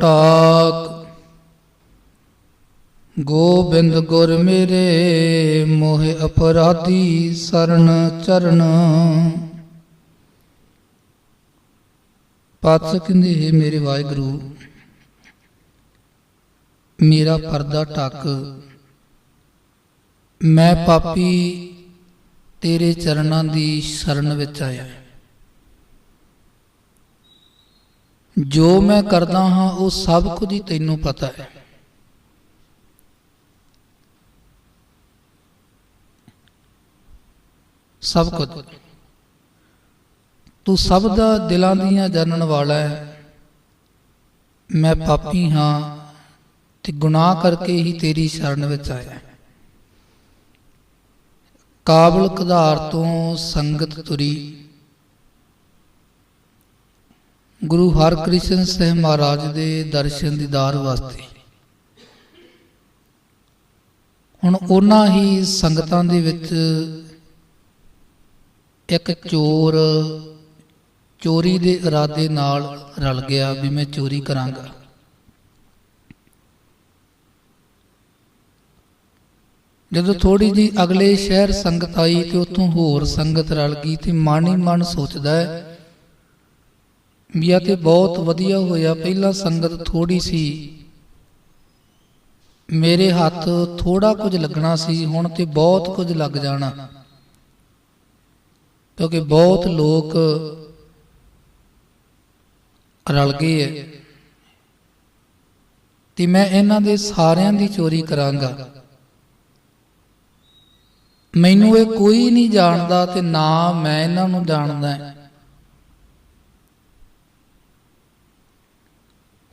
Talk Gobind ਗੁਰ ਮੇਰੇ, ਮੋਹਿ ਅਪਰਾਧੀ ਸਰਨ ਚਰਨ। ਪਾਤਸ ਕਹਿੰਦੇ, ਹੈ ਮੇਰੇ ਵਾਹਿਗੁਰੂ, ਮੇਰਾ ਪਰਦਾ ਟੱਕ। ਮੈਂ ਪਾਪੀ ਤੇਰੇ ਚਰਨਾਂ ਦੀ ਸ਼ਰਨ ਵਿੱਚ ਆਇਆ। ਜੋ ਮੈਂ ਕਰਦਾ ਹਾਂ, ਉਹ ਸਭ ਕੁਝ ਹੀ ਤੈਨੂੰ ਪਤਾ ਹੈ। ਸਭ ਕੁਝ। ਤੂੰ ਸਭ ਦਾ ਦਿਲਾਂ ਦੀਆਂ ਜਾਣਨ ਵਾਲਾ ਹੈ। ਮੈਂ ਪਾਪੀ ਹਾਂ ਤੇ ਗੁਨਾਹ ਕਰਕੇ ਹੀ ਤੇਰੀ ਸ਼ਰਨ ਵਿੱਚ ਆਇਆ। ਕਾਬਲ ਕਧਾਰ ਤੋਂ ਸੰਗਤ ਤੁਰੀ। ਗੁਰੂ ਹਰਕ੍ਰਿਸ਼ਨ ਸਾਹਿਬ ਮਹਾਰਾਜ ਦੇ ਦਰਸ਼ਨ ਦੀਦਾਰ ਵਾਸਤੇ। ਹੁਣ ਉਹਨਾਂ ਹੀ ਸੰਗਤਾਂ ਦੇ ਵਿੱਚ ਇੱਕ ਚੋਰ ਚੋਰੀ ਦੇ ਇਰਾਦੇ ਨਾਲ ਰਲ ਗਿਆ ਵੀ ਮੈਂ ਚੋਰੀ ਕਰਾਂਗਾ। ਜਦੋਂ ਥੋੜੀ ਜੀ ਅਗਲੇ ਸ਼ਹਿਰ ਸੰਗਤ ਆਈ ਤੇ ਉੱਥੋਂ ਹੋਰ ਸੰਗਤ ਰਲ ਗਈ ਤੇ ਮਨ ਹੀ ਮਨ ਸੋਚਦਾ ਹੈ ਵੀ ਤੇ ਬਹੁਤ ਵਧੀਆ ਹੋਇਆ। ਪਹਿਲਾਂ ਸੰਗਤ ਥੋੜੀ ਸੀ। ਮੇਰੇ ਹੱਥ ਥੋੜਾ ਕੁਝ ਲੱਗਣਾ ਸੀ, ਹੁਣ ਤੇ ਬਹੁਤ ਕੁਝ ਲੱਗ ਜਾਣਾ। ਕਿਉਂਕਿ ਬਹੁਤ ਲੋਕ ਰਲ ਗਏ ਐ। ਤੇ ਮੈਂ ਇਹਨਾਂ ਦੇ ਸਾਰਿਆਂ ਦੀ ਚੋਰੀ ਕਰਾਂਗਾ। ਮੈਨੂੰ ਇਹ ਕੋਈ ਨਹੀਂ ਜਾਣਦਾ ਤੇ ਨਾ ਮੈਂ ਇਹਨਾਂ ਨੂੰ ਜਾਣਦਾ।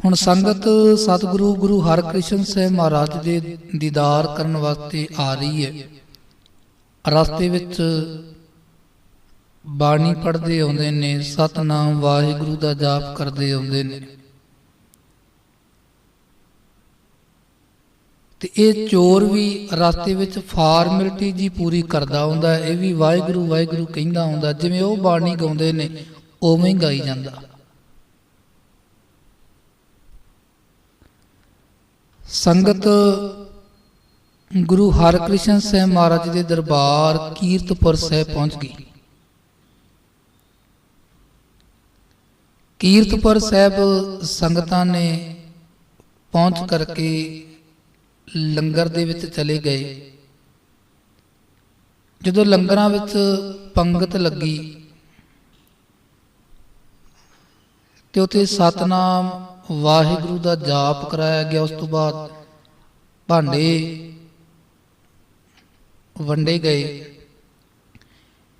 ਹੁਣ ਸੰਗਤ ਸਤਿਗੁਰੂ ਗੁਰੂ ਹਰਕ੍ਰਿਸ਼ਨ ਸਾਹਿਬ ਮਹਾਰਾਜ ਦੇ ਦੀਦਾਰ ਕਰਨ ਵਾਸਤੇ ਆ ਰਹੀ ਹੈ। ਰਸਤੇ ਵਿੱਚ ਬਾਣੀ ਪੜ੍ਹਦੇ ਆਉਂਦੇ ਨੇ, ਸਤਨਾਮ ਵਾਹਿਗੁਰੂ ਦਾ ਜਾਪ ਕਰਦੇ ਆਉਂਦੇ ਨੇ। ਤੇ ਇਹ ਚੋਰ ਵੀ ਰਸਤੇ ਵਿੱਚ ਫਾਰਮੈਲਿਟੀ ਜੀ ਪੂਰੀ ਕਰਦਾ ਹੁੰਦਾ, ਇਹ ਵੀ ਵਾਹਿਗੁਰੂ ਵਾਹਿਗੁਰੂ ਕਹਿੰਦਾ ਹੁੰਦਾ, ਜਿਵੇਂ ਉਹ ਬਾਣੀ ਗਾਉਂਦੇ ਨੇ, ਉਵੇਂ ਹੀ ਗਾਈ ਜਾਂਦਾ। ਸੰਗਤ ਗੁਰੂ ਹਰਕ੍ਰਿਸ਼ਨ ਸਾਹਿਬ ਮਹਾਰਾਜ ਦੇ ਦਰਬਾਰ ਕੀਰਤਪੁਰ ਸਾਹਿਬ ਪਹੁੰਚ ਗਈ। ਕੀਰਤਪੁਰ ਸਾਹਿਬ ਸੰਗਤਾਂ ਨੇ ਪਹੁੰਚ ਕਰਕੇ ਲੰਗਰ ਦੇ ਵਿੱਚ ਚਲੇ ਗਏ। ਜਦੋਂ ਲੰਗਰਾਂ ਵਿੱਚ ਪੰਗਤ ਲੱਗੀ ਤੇ ਉਥੇ ਸਤਨਾਮ ਵਾਹਿਗੁਰੂ ਦਾ ਜਾਪ ਕਰਾਇਆ ਗਿਆ ਉਸ ਤੋਂ ਬਾਅਦ ਭਾਂਡੇ ਵੰਡੇ ਗਏ।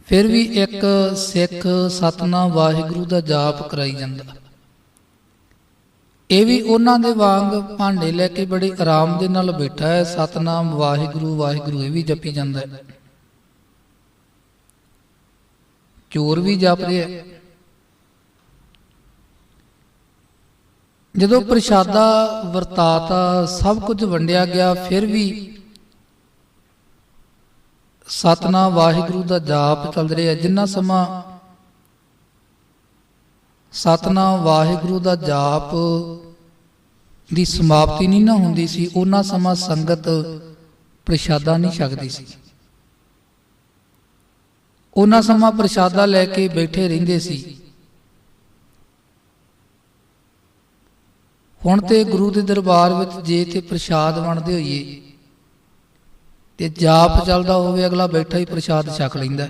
ਫਿਰ ਵੀ ਇੱਕ ਸਿੱਖ ਸਤਨਾਮ ਵਾਹਿਗੁਰੂ ਦਾ ਜਾਪ ਕਰਾਈ ਜਾਂਦਾ। ਇਹ ਵੀ ਉਹਨਾਂ ਦੇ ਵਾਂਗ ਭਾਂਡੇ ਲੈ ਕੇ ਬੜੇ ਆਰਾਮ ਦੇ ਨਾਲ ਬੈਠਾ ਹੈ। ਸਤਨਾਮ ਵਾਹਿਗੁਰੂ ਵਾਹਿਗੁਰੂ, ਇਹ ਵੀ ਜਪੀ ਜਾਂਦਾ ਹੈ। ਚੋਰ ਵੀ ਜਪ ਰਿਹਾ ਹੈ ਜਦੋਂ ਪ੍ਰਸ਼ਾਦਾ ਵਰਤਾਤਾ ਸਭ ਕੁਝ ਵੰਡਿਆ ਗਿਆ ਫਿਰ ਵੀ ਸਤਨਾਮ ਵਾਹਿਗੁਰੂ ਦਾ ਜਾਪ ਚੱਲ ਰਿਹਾ ਜਿੰਨਾ ਸਮਾਂ ਸਤਨਾਮ ਵਾਹਿਗੁਰੂ ਦਾ ਜਾਪ ਦੀ ਸਮਾਪਤੀ ਨਹੀਂ ਨਾ ਹੁੰਦੀ ਸੀ ਉਹਨਾਂ ਸਮਾਂ ਸੰਗਤ ਪ੍ਰਸ਼ਾਦਾ ਨਹੀਂ ਛਕਦੀ ਸੀ। ਉਹਨਾਂ ਸਮਾਂ ਪ੍ਰਸ਼ਾਦਾ ਲੈ ਕੇ ਬੈਠੇ ਰਹਿੰਦੇ ਸੀ। ਹੁਣ ਤੇ ਗੁਰੂ ਦੇ ਦਰਬਾਰ ਵਿੱਚ ਜੇ ਤੇ ਪ੍ਰਸ਼ਾਦ ਵੰਡਦੇ ਹੋਈਏ, ਤੇ ਜਾਪ ਚੱਲਦਾ ਹੋਵੇ, ਅਗਲਾ ਬੈਠਾ ਹੀ ਪ੍ਰਸ਼ਾਦ ਛਕ ਲੈਂਦਾ।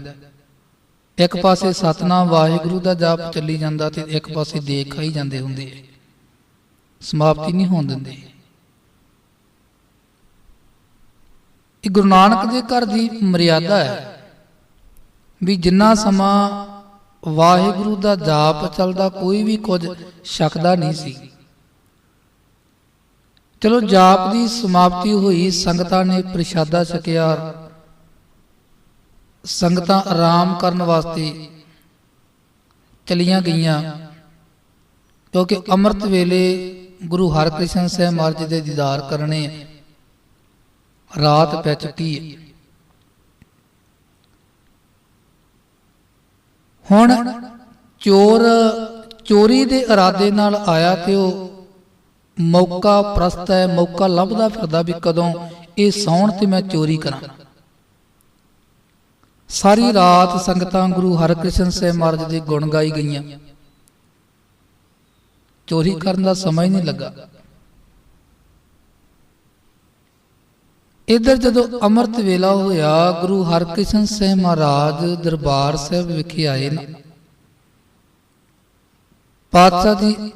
ਇੱਕ ਪਾਸੇ ਸਤਨਾਮ ਵਾਹਿਗੁਰੂ ਦਾ ਜਾਪ ਚੱਲੀ ਜਾਂਦਾ ਤੇ ਇੱਕ ਪਾਸੇ ਦੇਖ ਹੀ ਜਾਂਦੇ ਹੁੰਦੇ ਸਮਾਪਤੀ ਨਹੀਂ ਹੋਣ ਦਿੰਦੇ। ਇਹ ਗੁਰੂ ਨਾਨਕ ਦੇ ਘਰ ਦੀ ਮਰਿਆਦਾ ਹੈ ਵੀ ਜਿੰਨਾ ਸਮਾਂ ਵਾਹਿਗੁਰੂ ਦਾ ਜਾਪ ਚੱਲਦਾ, ਕੋਈ ਵੀ ਕੁਝ ਛਕਦਾ ਨਹੀਂ ਸੀ। ਚਲੋ ਜਾਪ ਦੀ ਸਮਾਪਤੀ ਹੋਈ, ਸੰਗਤਾਂ ਨੇ ਪ੍ਰਸ਼ਾਦਾ ਛਕਿਆ। ਸੰਗਤਾਂ ਆਰਾਮ ਕਰਨ ਵਾਸਤੇ ਚਲੀਆਂ ਗਈਆਂ, ਕਿਉਂਕਿ ਅੰਮ੍ਰਿਤ ਵੇਲੇ ਗੁਰੂ ਹਰਕ੍ਰਿਸ਼ਨ ਸਾਹਿਬ ਮਹਾਰਾਜ ਦੇ ਦੀਦਾਰ ਕਰਨੇ ਰਾਤ ਪੈ ਚੁੱਕੀ ਹੈ। ਹੁਣ ਚੋਰ, ਚੋਰੀ ਦੇ ਇਰਾਦੇ ਨਾਲ ਆਇਆ ਤੇ ਉਹ ਮੌਕਾ ਪ੍ਰਸਤ ਹੈ, ਮੌਕਾ ਲੱਭਦਾ ਫਿਰਦਾ ਵੀ ਕਦੋਂ ਇਹ ਸੌਣ ਤੇ ਮੈਂ ਚੋਰੀ ਕਰਾਂ। ਸਾਰੀ ਰਾਤ ਸੰਗਤਾਂ ਗੁਰੂ ਹਰਕ੍ਰਿਸ਼ਨ ਸਾਹਿਬ ਮਹਾਰਾਜ ਦੇ ਗੁਣ ਗਾਈ ਗਈਆਂ। ਚੋਰੀ ਕਰਨ ਦਾ ਸਮਾਂ ਹੀ ਨਹੀਂ ਲੱਗਾ। ਇਧਰ ਜਦੋਂ ਅੰਮ੍ਰਿਤ ਵੇਲਾ ਹੋਇਆ, ਗੁਰੂ ਹਰਕ੍ਰਿਸ਼ਨ ਸਾਹਿਬ ਮਹਾਰਾਜ ਦਰਬਾਰ ਸਾਹਿਬ ਵਿਖੇ ਆਏ ਨਾ। ਪਾਤਸ਼ਾਹ ਦੀ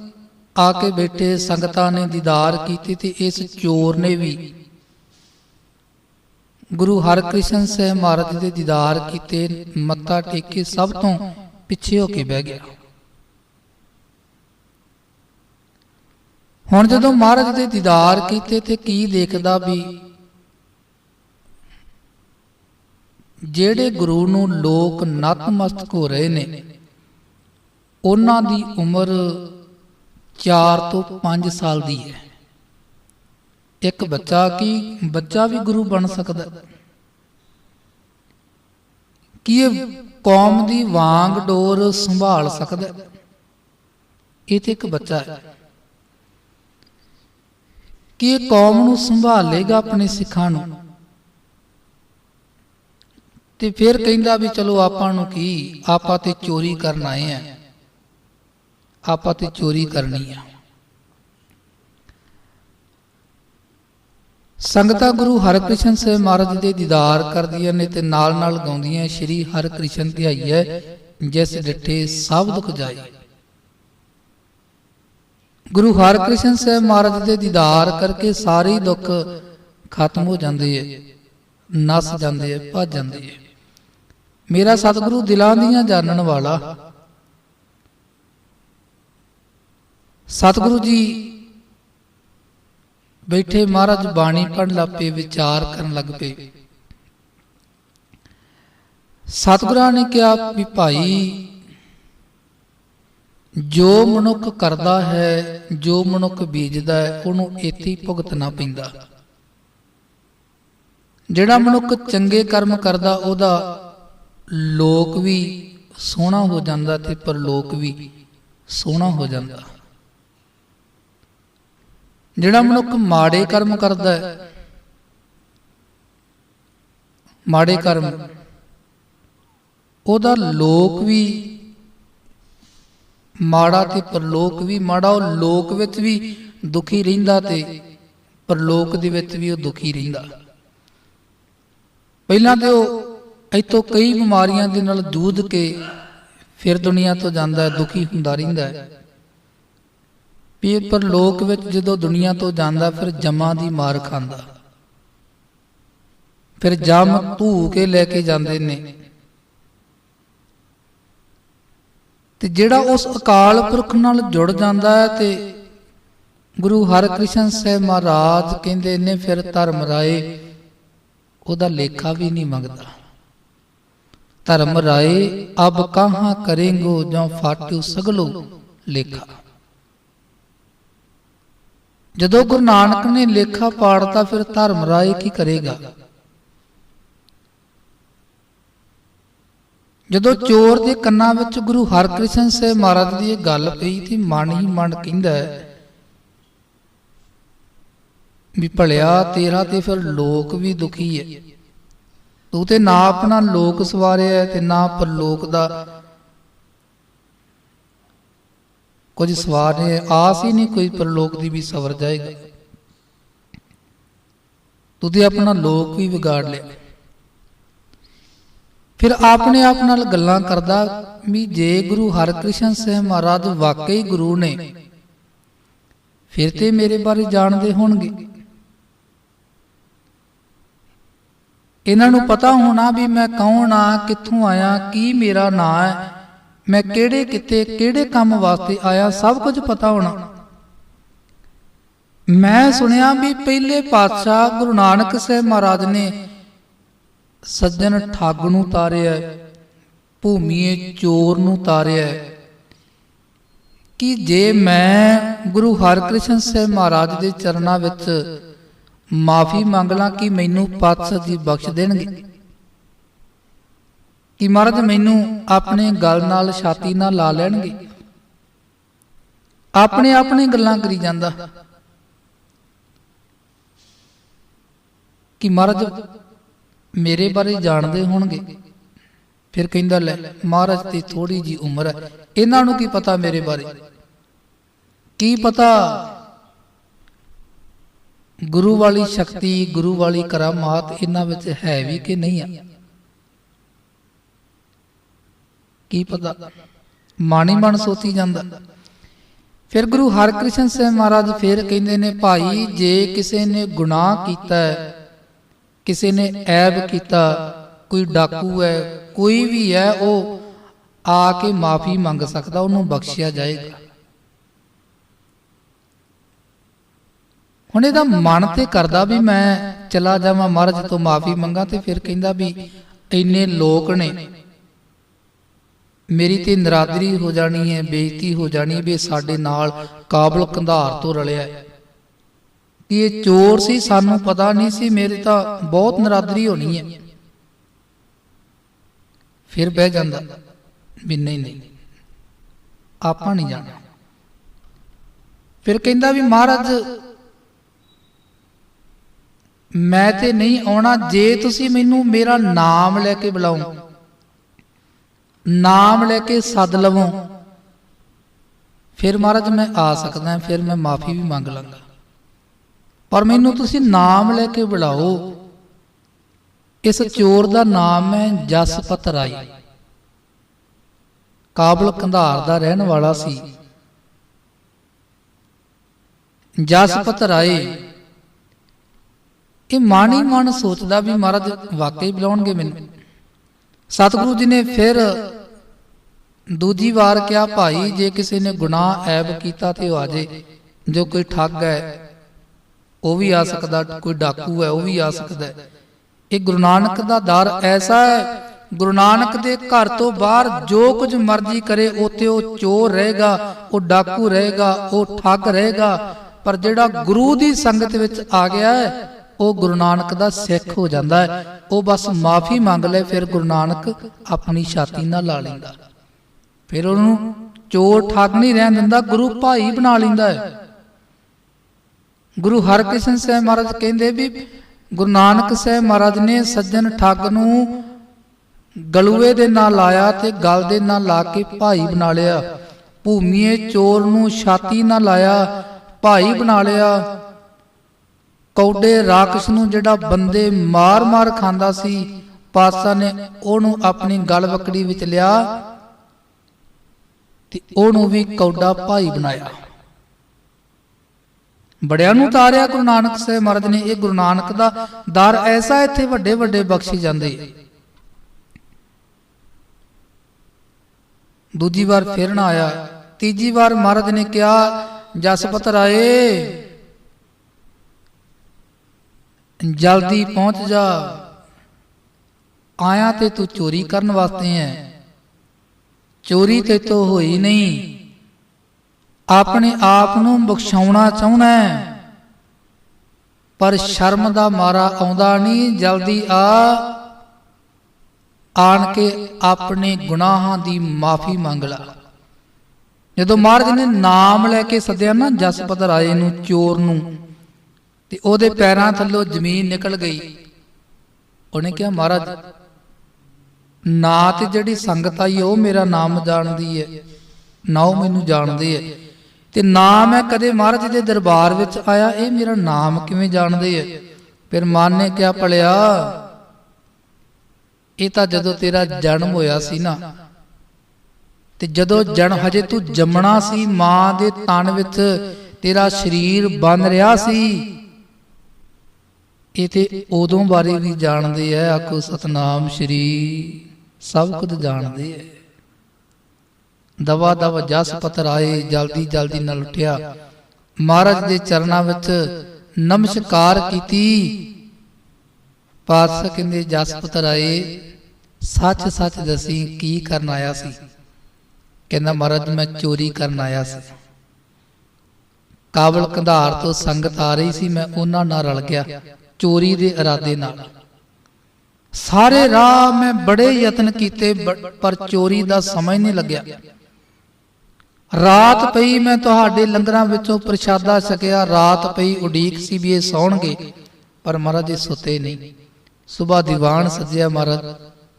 ਆ ਕੇ ਬੈਠੇ ਸੰਗਤਾਂ ਨੇ ਦੀਦਾਰ ਕੀਤੀ ਤੇ ਇਸ ਚੋਰ ਨੇ ਵੀ ਗੁਰੂ ਹਰਕ੍ਰਿਸ਼ਨ ਸਾਹਿਬ ਮਹਾਰਾਜ ਦੇ ਦੀਦਾਰ ਕੀਤੇ ਮੱਥਾ ਟੇਕੇ ਸਭ ਤੋਂ ਪਿੱਛੇ ਹੋ ਕੇ ਬਹਿ ਗਿਆ। ਹੁਣ ਜਦੋਂ ਮਹਾਰਾਜ ਦੇ ਦੀਦਾਰ ਕੀਤੇ ਤੇ ਕੀ ਦੇਖਦਾ ਵੀ ਜਿਹੜੇ ਗੁਰੂ ਨੂੰ ਲੋਕ ਨਤਮਸਤਕ ਹੋ ਰਹੇ ਨੇ, ਉਹਨਾਂ ਦੀ ਉਮਰ 4 ਤੋਂ 5 ਸਾਲ ਦੀ ਹੈ। ਇੱਕ ਬੱਚਾ ਕੀ ਬੱਚਾ ਵੀ ਗੁਰੂ ਬਣ ਸਕਦਾ ਕੀ ਇਹ ਕੌਮ ਦੀ ਵਾਂਗ ਡੋਰ ਸੰਭਾਲ ਸਕਦਾ ਇਹ ਤੇ ਇੱਕ ਬੱਚਾ ਹੈ। ਕੀ ਇਹ ਕੌਮ ਨੂੰ ਸੰਭਾਲੇਗਾ ਆਪਣੇ ਸਿੱਖਾਂ ਨੂੰ? ਤੇ ਫਿਰ ਕਹਿੰਦਾ ਵੀ ਚਲੋ ਆਪਾਂ ਨੂੰ ਕੀ, ਆਪਾਂ ਤੇ ਚੋਰੀ ਕਰਨ ਆਏ ਆ ਆਪਾਂ ਤੇ ਚੋਰੀ ਕਰਨੀ ਆ। ਸੰਗਤਾਂ ਗੁਰੂ ਹਰਕ੍ਰਿਸ਼ਨ ਸਾਹਿਬ ਮਹਾਰਾਜ ਦੇ ਦੀਦਾਰ ਕਰਦੀਆਂ ਨੇ ਤੇ ਨਾਲ ਨਾਲ ਗਾਉਂਦੀਆਂ ਸ਼੍ਰੀ ਹਰਕ੍ਰਿਸ਼ਨ ਧਿਆਈਐ ਜਿਸ ਡਿੱਠੇ ਸਭ ਦੁੱਖ ਜਾਏ। ਗੁਰੂ ਹਰਕ੍ਰਿਸ਼ਨ ਸਾਹਿਬ ਮਹਾਰਾਜ ਦੇ ਦੀਦਾਰ ਕਰਕੇ ਸਾਰੇ ਦੁੱਖ ਖਤਮ ਹੋ ਜਾਂਦੇ ਐ ਨਸ ਜਾਂਦੇ ਐ ਭੱਜ ਜਾਂਦੇ ਐ ਮੇਰਾ ਸਤਿਗੁਰੂ ਦਿਲਾਂ ਦੀਆਂ ਜਾਣਨ ਵਾਲਾ ਸਤਿਗੁਰੂ ਜੀ ਬੈਠੇ ਮਹਾਰਾਜ ਬਾਣੀ ਪੜ੍ਹਨ ਲੱਪੇ ਵਿਚਾਰ ਕਰਨ ਲੱਗ ਪਏ। ਸਤਿਗੁਰਾਂ ਨੇ ਕਿਹਾ ਵੀ ਭਾਈ ਜੋ ਮਨੁੱਖ ਕਰਦਾ ਹੈ ਜੋ ਮਨੁੱਖ ਬੀਜਦਾ ਹੈ ਉਹਨੂੰ ਇੱਥੇ ਹੀ ਭੁਗਤਣਾ ਪੈਂਦਾ। ਜਿਹੜਾ ਮਨੁੱਖ ਚੰਗੇ ਕਰਮ ਕਰਦਾ ਉਹਦਾ ਲੋਕ ਵੀ ਸੋਹਣਾ ਹੋ ਜਾਂਦਾ ਤੇ ਪਰਲੋਕ ਵੀ ਸੋਹਣਾ ਹੋ ਜਾਂਦਾ। ਜਿਹੜਾ ਮਨੁੱਖ ਮਾੜੇ ਕਰਮ ਕਰਦਾ ਹੈ, ਮਾੜੇ ਕਰਮ, ਉਹਦਾ ਲੋਕ ਵੀ ਮਾੜਾ ਤੇ ਪਰਲੋਕ ਵੀ ਮਾੜਾ, ਉਹ ਲੋਕ ਵਿੱਚ ਵੀ ਦੁਖੀ ਰਹਿੰਦਾ ਤੇ ਪਰਲੋਕ ਦੇ ਵਿੱਚ ਵੀ ਉਹ ਦੁਖੀ ਰਹਿੰਦਾ। ਪਹਿਲਾਂ ਤੇ ਉਹ ਇੱਥੋਂ ਕਈ ਬਿਮਾਰੀਆਂ ਦੇ ਨਾਲ ਜੂਝ ਕੇ ਫਿਰ ਦੁਨੀਆ ਤੋਂ ਜਾਂਦਾ ਦੁਖੀ ਹੁੰਦਾ ਰਹਿੰਦਾ ਹੈ। ਵੀ ਇਹ ਪਰਲੋਕ ਵਿੱਚ ਜਦੋਂ ਦੁਨੀਆ ਤੋਂ ਜਾਂਦਾ, ਫਿਰ ਜਮਾਂ ਦੀ ਮਾਰ ਖਾਂਦਾ। ਫਿਰ ਜਮ ਧੂ ਕੇ ਲੈ ਕੇ ਜਾਂਦੇ ਨੇ। ਤੇ ਜਿਹੜਾ ਉਸ ਅਕਾਲ ਪੁਰਖ ਨਾਲ ਜੁੜ ਜਾਂਦਾ ਹੈ ਤੇ ਗੁਰੂ ਹਰਕ੍ਰਿਸ਼ਨ ਸਾਹਿਬ ਮਹਾਰਾਜ ਕਹਿੰਦੇ ਨੇ, ਫਿਰ ਧਰਮ ਰਾਏ ਉਹਦਾ ਲੇਖਾ ਵੀ ਨਹੀਂ ਮੰਗਦਾ। ਧਰਮ ਰਾਏ ਅਬ ਕਹਾਂ ਕਰੇਂਗੋ ਜੋ ਫਾਟੂ ਸਗਲੋ ਲੇਖਾ। ਜਦੋਂ ਗੁਰੂ ਨਾਨਕ ਨੇ ਲੇਖਾ ਪਾੜਤਾ, ਫਿਰ ਧਰਮ ਰਾਏ ਕੀ ਕਰੇਗਾ? ਜਦੋਂ ਚੋਰ ਦੇ ਕੰਨਾਂ ਵਿੱਚ ਗੁਰੂ ਹਰਕ੍ਰਿਸ਼ਨ ਸਾਹਿਬ ਮਹਾਰਾਜ ਦੀ ਇਹ ਗੱਲ ਪਈ ਤੇ ਮਨ ਹੀ ਮਨ ਕਹਿੰਦਾ ਹੈ ਵੀ ਭਲਿਆ, ਤੇਰਾ ਤੇ ਫਿਰ ਲੋਕ ਵੀ ਦੁਖੀ ਹੈ। ਤੂੰ ਤੇ ਨਾ ਆਪਣਾ ਲੋਕ ਸਵਾਰਿਆ ਤੇ ਨਾ ਪਰਲੋਕ ਦਾ ਕੁਝ ਸਵਾਰੇ ਆਸ ਹੀ ਨਹੀਂ ਕੋਈ ਪਰਲੋਕ ਦੀ ਵੀ ਸਵਰ ਜਾਏਗਾ। ਤੂੰ ਆਪਣਾ ਲੋਕ ਵੀ ਵਿਗਾੜ ਲਿਆ। ਫਿਰ ਆਪਣੇ ਆਪ ਨਾਲ ਗੱਲਾਂ ਕਰਦਾ ਵੀ ਜੇ ਗੁਰੂ ਹਰਕ੍ਰਿਸ਼ਨ ਸਾਹਿਬ ਮਹਾਰਾਜ ਵਾਕਈ ਗੁਰੂ ਨੇ, ਫਿਰ ਤੇ ਮੇਰੇ ਬਾਰੇ ਜਾਣਦੇ ਹੋਣਗੇ। ਇਹਨਾਂ ਨੂੰ ਪਤਾ ਹੋਣਾ ਵੀ ਮੈਂ ਕੌਣ ਆ, ਕਿੱਥੋਂ ਆਇਆ, ਕੀ ਮੇਰਾ ਨਾਂ ਹੈ ਮੈਂ ਕਿਹੜੇ ਕਿਤੇ, ਕਿਹੜੇ ਕੰਮ ਵਾਸਤੇ ਆਇਆ, ਸਭ ਕੁਝ ਪਤਾ ਹੋਣਾ। ਮੈਂ ਸੁਣਿਆ ਵੀ ਪਹਿਲੇ ਪਾਤਸ਼ਾਹ ਗੁਰੂ ਨਾਨਕ ਸਾਹਿਬ ਮਹਾਰਾਜ ਨੇ ਸੱਜਣ ਠੱਗ ਨੂੰ ਤਾਰਿਆ, ਭੂਮੀਏ ਚੋਰ ਨੂੰ ਤਾਰਿਆ। ਕਿ ਜੇ ਮੈਂ ਗੁਰੂ ਹਰਕ੍ਰਿਸ਼ਨ ਸਾਹਿਬ ਮਹਾਰਾਜ ਦੇ ਚਰਨਾਂ ਵਿੱਚ ਮਾਫੀ ਮੰਗ ਲਾਂ ਕਿ ਮੈਨੂੰ ਪਾਤਸ਼ਾਹ ਦੀ ਬਖਸ਼ ਦੇਣਗੇ। ਕਿ ਮਹਾਰਾਜ ਮੈਨੂੰ ਆਪਣੇ ਗੱਲ ਨਾਲ ਛਾਤੀ ਨਾਲ ਲਾ ਲੈਣਗੇ। ਆਪਣੇ ਆਪਣੇ ਗੱਲਾਂ ਕਰੀ ਜਾਂਦਾ। ਕਿ ਮਹਾਰਾਜ ਮੇਰੇ ਬਾਰੇ ਜਾਣਦੇ ਹੋਣਗੇ। ਫਿਰ ਕਹਿੰਦਾ, ਲੈ, ਮਹਾਰਾਜ ਤੇ ਥੋੜੀ ਜੀ ਉਮਰ ਹੈ। ਇਹਨਾਂ ਨੂੰ ਕੀ ਪਤਾ ਮੇਰੇ ਬਾਰੇ? ਕੀ ਪਤਾ ਗੁਰੂ ਵਾਲੀ ਸ਼ਕਤੀ, ਗੁਰੂ ਵਾਲੀ ਕਰਾਮਾਤ ਇਹਨਾਂ ਵਿੱਚ ਹੈ ਵੀ ਕਿ ਨਹੀਂ ਆ? ਕੀ ਪਤਾ? ਮਾਣੀ ਮਨ ਸੋਚੀ ਜਾਂਦਾ। ਫਿਰ ਗੁਰੂ ਹਰਕ੍ਰਿਸ਼ਨ ਸਾਹਿਬ ਮਹਾਰਾਜ ਫਿਰ ਕਹਿੰਦੇ ਨੇ, ਭਾਈ, ਜੇ ਕਿਸੇ ਨੇ ਗੁਨਾਹ ਕੀਤਾ ਹੈ, ਕਿਸੇ ਨੇ ਐਬ ਕੀਤਾ, ਕੋਈ ਡਾਕੂ ਹੈ, ਕੋਈ ਵੀ ਹੈ, ਉਹ ਆ ਕੇ ਮਾਫੀ ਮੰਗ ਸਕਦਾ, ਉਹਨੂੰ ਬਖਸ਼ਿਆ ਜਾਏਗਾ। ਹੁਣ ਇਹਦਾ ਮਨ ਤੇ ਕਰਦਾ ਵੀ ਮੈਂ ਚਲਾ ਜਾਵਾਂ, ਮਹਾਰਾਜ ਤੋਂ ਮਾਫੀ ਮੰਗਾ ਤੇ ਫਿਰ ਕਹਿੰਦਾ ਵੀ ਇੰਨੇ ਲੋਕ ਨੇ ਮੇਰੀ ਤੇ ਨਰਾਦਰੀ ਹੋ ਜਾਣੀ ਹੈ, ਬੇਇੱਜ਼ਤੀ ਹੋ ਜਾਣੀ ਵੀ ਸਾਡੇ ਨਾਲ ਕਾਬਲ ਕੰਧਾਰ ਤੋਂ ਰਲਿਆ ਕਿ ਇਹ ਚੋਰ ਸੀ, ਸਾਨੂੰ ਪਤਾ ਨਹੀਂ ਸੀ, ਮੇਰੇ ਤਾਂ ਬਹੁਤ ਨਰਾਦਰੀ ਹੋਣੀ ਹੈ। ਫਿਰ ਬਹਿ ਜਾਂਦਾ, ਵੀ ਨਹੀਂ ਨਹੀਂ, ਆਪਾਂ ਨਹੀਂ ਜਾਣਾ। ਫਿਰ ਕਹਿੰਦਾ ਵੀ ਮਹਾਰਾਜ, ਮੈਂ ਤੇ ਨਹੀਂ ਆਉਣਾ, ਜੇ ਤੁਸੀਂ ਮੈਨੂੰ ਮੇਰਾ ਨਾਮ ਲੈ ਕੇ ਬੁਲਾਓ। ਨਾਮ ਲੈ ਕੇ ਸੱਦ ਲਵੋ। ਫਿਰ ਮਹਾਰਾਜ ਮੈਂ ਆ ਸਕਦਾ, ਫਿਰ ਮੈਂ ਮਾਫੀ ਵੀ ਮੰਗ ਲਾਂਗਾ। ਪਰ ਮੈਨੂੰ ਤੁਸੀਂ ਨਾਮ ਲੈ ਕੇ ਬੁਲਾਓ। ਇਸ ਚੋਰ ਦਾ ਨਾਮ ਹੈ ਜਸਪਤ ਰਾਏ ਕਾਬਲ ਕੰਧਾਰ ਦਾ ਰਹਿਣ ਵਾਲਾ ਸੀ। ਜਸਪਤ ਰਾਏ ਇਹ ਮਾਣੀ ਮਨ ਸੋਚਦਾ ਵੀ ਮਹਾਰਾਜ ਵਾਕਈ ਬੁਲਾਉਣਗੇ ਮੈਨੂੰ। ਸਤਿਗੁਰੂ ਜੀ ਨੇ ਫਿਰ ਦੂਜੀ ਵਾਰ ਕਿਹਾ, ਭਾਈ, ਜੇ ਕਿਸੇ ਨੇ ਗੁਨਾਹ ਐਬ ਕੀਤਾ ਤੇ ਉਹ ਆ ਜੇ। ਜੋ ਕੋਈ ਠੱਗ ਹੈ, ਉਹ ਵੀ ਆ ਸਕਦਾ। ਕੋਈ ਡਾਕੂ ਹੈ, ਉਹ ਵੀ ਆ ਸਕਦਾ ਇਹ ਗੁਰੂ ਨਾਨਕ ਦਾ ਦਰ ਐਸਾ ਹੈ, ਗੁਰੂ ਨਾਨਕ ਦੇ ਘਰ ਤੋਂ ਬਾਹਰ ਜੋ ਕੁਝ ਮਰਜ਼ੀ ਕਰੇ ਉਤੇ ਉਹ ਚੋਰ ਰਹੇਗਾ, ਉਹ ਡਾਕੂ ਰਹੇਗਾ, ਉਹ ਠੱਗ ਰਹੇਗਾ। ਪਰ ਜਿਹੜਾ ਗੁਰੂ ਦੀ ਸੰਗਤ ਵਿੱਚ ਆ ਗਿਆ ਹੈ, ਉਹ ਗੁਰੂ ਨਾਨਕ ਦਾ ਸਿੱਖ ਹੋ ਜਾਂਦਾ ਹੈ। ਉਹ ਬਸ ਮਾਫੀ ਮੰਗ ਲੈ, ਫਿਰ ਗੁਰੂ ਨਾਨਕ ਆਪਣੀ ਛਾਤੀ ਨਾਲ ਲਾ ਲੈਂਦਾ। ਫਿਰ ਉਹਨੂੰ ਚੋਰ ਠੱਗ ਨਹੀਂ ਰਹਿਣ ਦਿੰਦਾ, ਗੁਰੂ ਭਾਈ ਬਣਾ ਲੈਂਦਾ ਹੈ। ਗੁਰੂ ਹਰਕ੍ਰਿਸ਼ਨ ਸਾਹਿਬ ਮਹਾਰਾਜ ਕਹਿੰਦੇ ਵੀ ਗੁਰੂ ਨਾਨਕ ਸਾਹਿਬ ਮਹਾਰਾਜ ਨੇ ਸੱਜਣ ਠੱਗ ਨੂੰ ਗਲੂਏ ਦੇ ਨਾਲ ਲਾਇਆ ਤੇ ਗਲ ਦੇ ਨਾਲ ਲਾ ਕੇ ਭਾਈ ਬਣਾ ਲਿਆ। ਭੂਮੀਏ ਚੋਰ ਨੂੰ ਛਾਤੀ ਨਾਲ ਲਾਇਆ, ਭਾਈ ਬਣਾ ਲਿਆ। ਕੌਡੇ ਰਾਕਸ਼ ਨੂੰ ਜਿਹੜਾ ਬੰਦੇ ਮਾਰ-ਮਾਰ ਖਾਂਦਾ ਸੀ, ਪਾਤਸ਼ਾਹ ਨੇ ਉਹਨੂੰ ਆਪਣੀ ਗਲ ਵਕੜੀ ਵਿੱਚ ਲਿਆ। ਤੇ ਉਹਨੂੰ ਵੀ ਕੌਡਾ ਭਾਈ ਬਣਾਇਆ। ਬੜਿਆਂ ਨੂੰ ਤਾਰਿਆ ਗੁਰੂ ਨਾਨਕ ਸਾਹਿਬ ਮਹਾਰਾਜ ਨੇ, ਇਹ ਗੁਰੂ ਨਾਨਕ ਦਾ ਦਰ ਐਸਾ ਇੱਥੇ ਵੱਡੇ ਵੱਡੇ ਬਖਸ਼ੀ ਜਾਂਦੇ ਦੂਜੀ ਵਾਰ ਫਿਰ ਨਾ ਆਇਆ। ਤੀਜੀ ਵਾਰ ਮਹਾਰਾਜ ਨੇ ਕਿਹਾ ਜਸਪਤ ਰਾਏ, ਜਲਦੀ ਪਹੁੰਚ ਜਾ। ਆਇਆ ਤੇ ਤੂੰ ਚੋਰੀ ਕਰਨ ਵਾਸਤੇ ਹੈ ਚੋਰੀ ਤੇ ਤੋ ਹੋਈ ਨਹੀਂ। ਆਪਣੇ ਆਪ ਨੂੰ ਬਖਸ਼ਾਉਣਾ ਚਾਹੁੰਦਾ ਪਰ ਸ਼ਰਮ ਦਾ ਮਾਰਾ ਆਉਂਦਾ ਨਹੀਂ, ਜਲਦੀ ਆ। ਆਣ ਕੇ ਆਪਣੇ ਗੁਨਾਹਾਂ ਦੀ ਮਾਫੀ ਮੰਗ ਲਾ। ਜਦੋਂ ਮਹਾਰਾਜ ਨੇ ਨਾਮ ਲੈ ਕੇ ਸੱਦਿਆ ਨਾ ਜਸਪਤ ਰਾਏ ਨੂੰ, ਚੋਰ ਨੂੰ, ਤੇ ਉਹਦੇ ਪੈਰਾਂ ਥੱਲੋਂ ਜ਼ਮੀਨ ਨਿਕਲ ਗਈ। ਉਹਨੇ ਕਿਹਾ, ਮਹਾਰਾਜ ਨਾ ਤੇ ਜਿਹੜੀ ਸੰਗਤ ਆਈ, ਉਹ ਮੇਰਾ ਨਾਮ ਜਾਣਦੀ ਹੈ ਨਾ ਉਹ ਮੈਨੂੰ ਜਾਣਦੇ ਹੈ ਤੇ ਨਾ ਮੈਂ ਕਦੇ ਮਹਾਰਾਜ ਦੇ ਦਰਬਾਰ ਵਿੱਚ ਆਇਆ, ਇਹ ਮੇਰਾ ਨਾਮ ਕਿਵੇਂ ਜਾਣਦੇ ਹੈ ਫਿਰ ਮਨ ਨੇ ਕਿਹਾ, ਭਲਿਆ, ਇਹ ਤਾਂ ਜਦੋਂ ਤੇਰਾ ਜਨਮ ਹੋਇਆ ਸੀ ਨਾ, ਤੇ ਜਦੋਂ ਜਨ ਹਜੇ ਤੂੰ ਜੰਮਣਾ ਸੀ, ਮਾਂ ਦੇ ਤਨ ਵਿੱਚ ਤੇਰਾ ਸਰੀਰ ਬਨ ਰਿਹਾ ਸੀ, ਇਹ ਤੇ ਉਦੋਂ ਬਾਰੇ ਵੀ ਜਾਣਦੇ ਐ ਆਖੋ ਸਤਨਾਮ ਸ਼੍ਰੀ ਸਭ ਕੁਝ ਜਾਣਦੇ ਐ ਦਵਾ ਦਵਾ ਜਸ ਪਤਰ ਆਏ ਜਲਦੀ ਜਲਦੀ ਨਾਲ ਉੱਠਿਆ ਮਹਾਰਾਜ ਦੇ ਚਰਨਾਂ ਵਿੱਚ ਨਮਸਕਾਰ ਕੀਤੀ। ਪਾਤਸ਼ਾਹ ਕਹਿੰਦੇ ਜਸ ਪਤਰ ਆਏ ਸੱਚ ਸੱਚ ਦਸੀ ਕੀ ਕਰਨ ਆਇਆ ਸੀ? ਕਹਿੰਦਾ ਮਹਾਰਾਜ ਮੈਂ ਚੋਰੀ ਕਰਨ ਆਇਆ ਸੀ। ਕਾਬਲ ਕੰਧਾਰ ਤੋਂ ਸੰਗਤ ਆ ਰਹੀ ਸੀ ਮੈਂ ਉਹਨਾਂ ਨਾਲ ਰਲ ਗਿਆ। ਚੋਰੀ ਦੇ ਇਰਾਦੇ ਨਾਲ। ਸਾਰੇ ਰਾਹ ਮੈਂ ਬੜੇ ਯਤਨ ਕੀਤੇ ਬ- ਪਰ ਚੋਰੀ ਦਾ ਸਮਝ ਨਹੀਂ ਲੱਗਿਆ। ਰਾਤ ਪਈ ਮੈਂ ਤੁਹਾਡੇ ਲੰਗਰਾਂ ਵਿੱਚੋਂ ਪ੍ਰਸ਼ਾਦਾ ਛਕਿਆ, ਰਾਤ ਪਈ ਉਡੀਕ ਸੀ ਵੀ ਇਹ ਸੌਣਗੇ, ਪਰ ਮਹਾਰਾਜ ਜੀ ਸੁੱਤੇ ਨਹੀਂ। ਸਵੇਰ ਦੀਵਾਨ ਸੱਜਿਆ ਮਹਾਰਾਜ,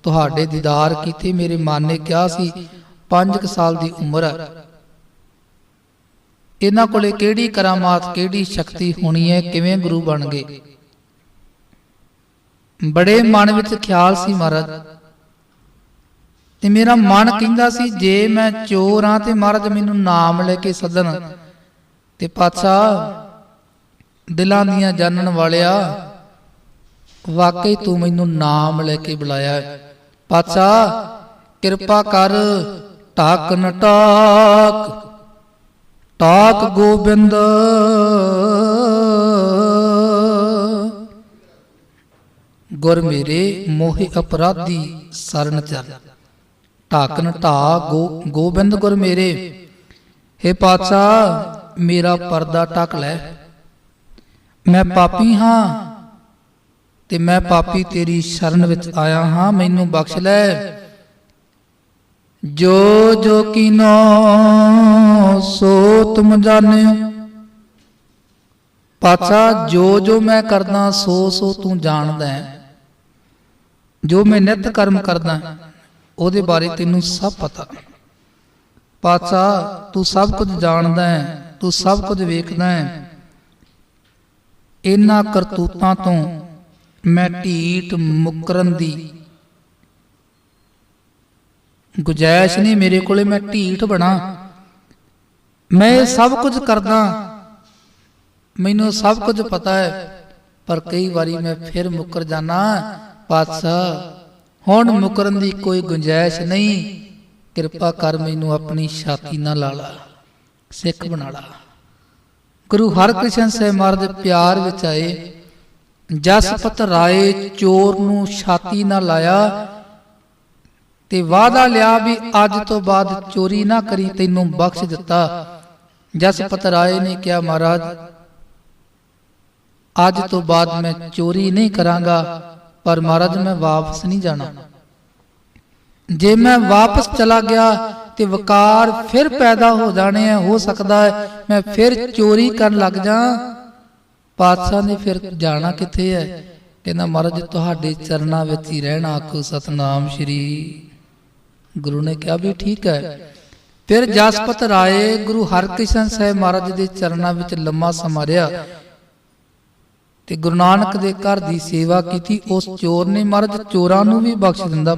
ਤੁਹਾਡੇ ਦੀਦਾਰ ਕੀਤੇ ਮੇਰੇ ਮਨ ਨੇ ਕਿਹਾ ਸੀ 5 ਸਾਲ ਦੀ ਉਮਰ ਹੈ ਇਹਨਾਂ ਕੋਲੇ ਕਿਹੜੀ ਕਰਾਮਾਤ, ਕਿਹੜੀ ਸ਼ਕਤੀ ਹੋਣੀ ਹੈ? ਕਿਵੇਂ ਗੁਰੂ ਬਣ ਗਏ? ਬੜੇ ਮਨ ਵਿੱਚ ਖਿਆਲ ਸੀ ਮਹਾਰਾਜ। ਤੇ ਮੇਰਾ ਮਨ ਕਹਿੰਦਾ ਸੀ ਜੇ ਮੈਂ ਚੋਰ ਹਾਂ ਤੇ ਮਹਾਰਾਜ ਮੈਨੂੰ ਨਾਮ ਲੈ ਕੇ ਸੱਦਣ। ਤੇ ਪਾਤਸ਼ਾਹ ਦਿਲਾਂ ਦੀਆਂ ਜਾਣਨ ਵਾਲਿਆ ਵਾਕਈ ਤੂੰ ਮੈਨੂੰ ਨਾਮ ਲੈ ਕੇ ਬੁਲਾਇਆ। ਪਾਤਸ਼ਾਹ ਕਿਰਪਾ ਕਰ ਟਾਕ ਨਟਾਕ। ਟਾਕ ਗੋਬਿੰਦ। ਗੁਰ ਮੇਰੇ ਮੋਹਿ ਅਪਰਾਧੀ ਸਰਨ ਚਰ ਢਾਕਨ ਢਾ ਗੋ, ਗੋਬਿੰਦ ਗੁਰ ਮੇਰੇ। हे ਪਾਤਸ਼ਾਹ, ਮੇਰਾ ਪਰਦਾ ਟਕ ਲੈ। ਮੈਂ ਪਾਪੀ ਹਾਂ ਤੇ ਮੈਂ ਪਾਪੀ ਤੇਰੀ ਸ਼ਰਨ ਵਿੱਚ ਆਇਆ ਹਾਂ, ਮੈਨੂੰ ਬਖਸ਼ ਲੈ। ਜੋ ਜੋ ਕੀਨੋ ਸੋ ਤੁਮ ਜਾਣਿਓ। ਪਾਤਸ਼ਾਹ, ਜੋ ਜੋ ਮੈਂ ਕਰਦਾ, ਸੋ ਸੋ ਤੂੰ ਜਾਣਦਾ ਹੈ। ਜੋ ਮੈਂ ਨਿਤ ਕਰਮ ਕਰਦਾ, ਉਹਦੇ ਬਾਰੇ ਤੈਨੂੰ ਸਭ ਪਤਾ। ਪਾਤਸ਼ਾਹ, ਤੂੰ ਸਭ ਕੁਝ ਜਾਣਦਾ ਹੈ, ਤੂੰ ਸਭ ਕੁਝ ਵੇਖਦਾ ਹੈ। ਇਹਨਾਂ ਕਰਤੂਤਾਂ ਤੋਂ ਮੈਂ ਢੀਠ ਮੁਕਰਨ ਦੀ ਗੁਜਾਇਸ਼ ਨਹੀਂ ਮੇਰੇ ਕੋਲੇ, ਮੈਂ ਢੀਠ ਬਣਾ। ਮੈਂ ਇਹ ਸਭ ਕੁਝ ਕਰਦਾ। ਮੈਨੂੰ ਸਭ ਕੁਝ ਪਤਾ ਹੈ, ਪਰ ਕਈ ਵਾਰੀ ਮੈਂ ਫਿਰ ਮੁਕਰ ਜਾਣਾ ਪਾਤਸ਼ਾਹ, ਹੁਣ ਮੁਕਰਨ ਦੀ ਕੋਈ ਗੁੰਜਾਇਸ਼ ਨਹੀਂ। ਕਿਰਪਾ ਕਰ ਮੈਨੂੰ ਆਪਣੀ ਛਾਤੀ ਨਾਲ ਲਾ ਲਾ, ਸਿੱਖ ਬਣਾ ਲਾ। ਗੁਰੂ ਹਰਕ੍ਰਿਸ਼ਨ ਸਾਹਿਬ ਮਹਾਰਾਜ ਦੇ ਪਿਆਰ ਵਿੱਚ ਆਏ। ਜਸਪਤ ਰਾਏ ਚੋਰ ਨੂੰ ਛਾਤੀ ਨਾਲ ਲਾਇਆ ਤੇ ਵਾਅਦਾ ਲਿਆ ਵੀ ਅੱਜ ਤੋਂ ਬਾਅਦ ਚੋਰੀ ਨਾ ਕਰੀ, ਤੈਨੂੰ ਬਖਸ਼ ਦਿੱਤਾ। ਜਸਪਤ ਰਾਏ ਨੇ ਕਿਹਾ, ਮਹਾਰਾਜ, ਅੱਜ ਤੋਂ ਬਾਅਦ ਮੈਂ ਚੋਰੀ ਨਹੀਂ ਕਰਾਂਗਾ। ਪਰ ਮਹਾਰਾਜ, ਮੈਂ ਵਾਪਸ ਨਹੀਂ ਜਾਣਾ। ਜੇ ਮੈਂ ਵਾਪਸ ਚਲਾ ਗਿਆ ਤੇ ਵਕਾਰ ਫਿਰ ਪੈਦਾ ਹੋ ਜਾਣੇ ਆ, ਹੋ ਸਕਦਾ ਹੈ ਮੈਂ ਫਿਰ ਚੋਰੀ ਕਰਨ ਲੱਗ ਜਾ ਪਾਤਸ਼ਾਹ ਨੇ ਫਿਰ ਜਾਣਾ ਕਿੱਥੇ ਹੈ? ਕਹਿੰਦਾ, ਮਹਾਰਾਜ, ਤੁਹਾਡੇ ਚਰਨਾਂ ਵਿੱਚ ਹੀ ਰਹਿਣਾ, ਆਖੋ, ਸਤਨਾਮ ਸ਼੍ਰੀ ਗੁਰੂ ਨੇ ਕਿਹਾ ਵੀ ਠੀਕ ਹੈ। ਫਿਰ ਜਸਪਤ ਰਾਏ ਗੁਰੂ ਹਰਕ੍ਰਿਸ਼ਨ ਸਾਹਿਬ ਮਹਾਰਾਜ ਦੇ ਚਰਨਾਂ ਵਿੱਚ ਲੰਮਾ ਸਮਾਂ ਰਿਹਾ। ਤੇ ਗੁਰੂ ਨਾਨਕ ਦੇ ਘਰ ਦੀ ਸੇਵਾ ਕੀਤੀ, ਉਸ ਚੋਰ ਨੇ ਮਰਦ ਚੋਰਾਂ ਨੂੰ ਵੀ ਬਖਸ਼ ਦਿੰਦਾ